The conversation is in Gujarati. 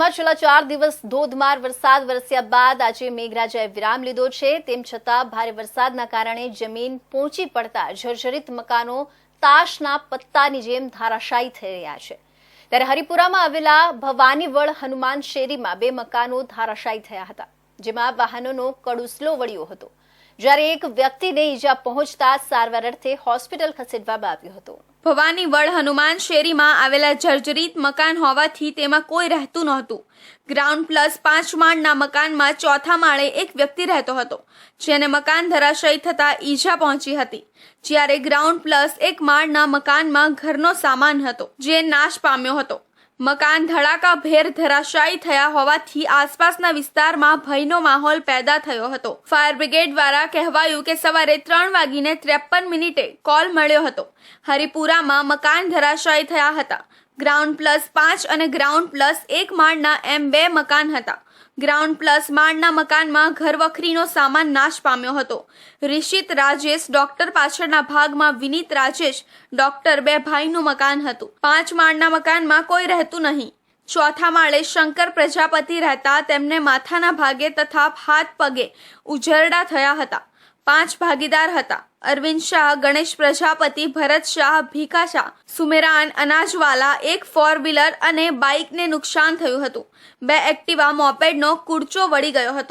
સુરતમાં છેલ્લા ચાર દિવસ ધોધમાર વરસાદ વરસ્યા બાદ આજે મેઘરાજાએ વિરામ લીધો છે. તેમ છતાં ભારે વરસાદના કારણે જમીન પહોંચી પડતા જર્જરિત મકાનો તાશના પત્તાની જેમ ધારાશાયી થઈ રહ્યા છે. ત્યારે હરિપુરામાં આવેલા ભવાનીવડ હનુમાન શેરીમાં બે મકાનો ધારાશાયી થયા હતા. જેમાં વાહનોનો કડુસલો વળ્યો હતો. જ્યારે એક વ્યક્તિને ઈજા પહોંચતા સારવાર અર્થે હોસ્પિટલ ખસેડવામાં આવ્યો હતો. ભવાની વડ હનુમાન શેરીમાં આવેલા જર્જરિત મકાન હોવાથી તેમાં કોઈ રહેતું નહોતું. ગ્રાઉન્ડ પ્લસ પાંચ માળના મકાનમાં ચોથા માળે એક વ્યક્તિ રહેતો હતો, જેને મકાન ધરાશયી થતા ઈજા પહોંચી હતી. જ્યારે ગ્રાઉન્ડ પ્લસ એક માળના મકાનમાં ઘરનો સામાન હતો, જે નાશ પામ્યો હતો. મકાન ધડાકા ભેર ધરાશાયી થયા હોવાથી આસપાસના વિસ્તારમાં ભયનો માહોલ પેદા થયો હતો. ફાયર બ્રિગેડ દ્વારા કહેવાયું કે સવારે ત્રણ વાગીને ત્રેપન મિનિટે કોલ મળ્યો હતો. હરિપુરામાં મકાન ધરાશાયી થયા હતા. ગ્રાઉન્ડ પ્લસ પાંચ અને ગ્રાઉન્ડ પ્લસ એક માળના એમ બે મકાન હતા. ગ્રાઉન્ડ પ્લસ માળના મકાનમાં ઘરવખરીનો સામાન નાશ પામ્યો હતો. રિષિત રાજેશ ડોક્ટર પાછળના ભાગમાં વિનીત રાજેશ ડોક્ટર બે ભાઈનું મકાન હતું. પાંચ માળના મકાનમાં કોઈ રહેતું નહીં. ચોથા માળે શંકર પ્રજાપતિ રહેતા તેમને માથાના ભાગે તથા હાથ પગે ઉજરડા થયા હતા. પાંચ ભાગીદાર હતા. અરવિંદ શાહ, ગણેશ પ્રજાપતિ, ભરત શાહ, ભીખા શાહ સુમેરાન અનાજવાલા, એક ફોર વ્હીલર અને બાઇકને નુકસાન થયું હતું. બે એક્ટિવા મોપેડનો કૂડચો વળી ગયો હતો.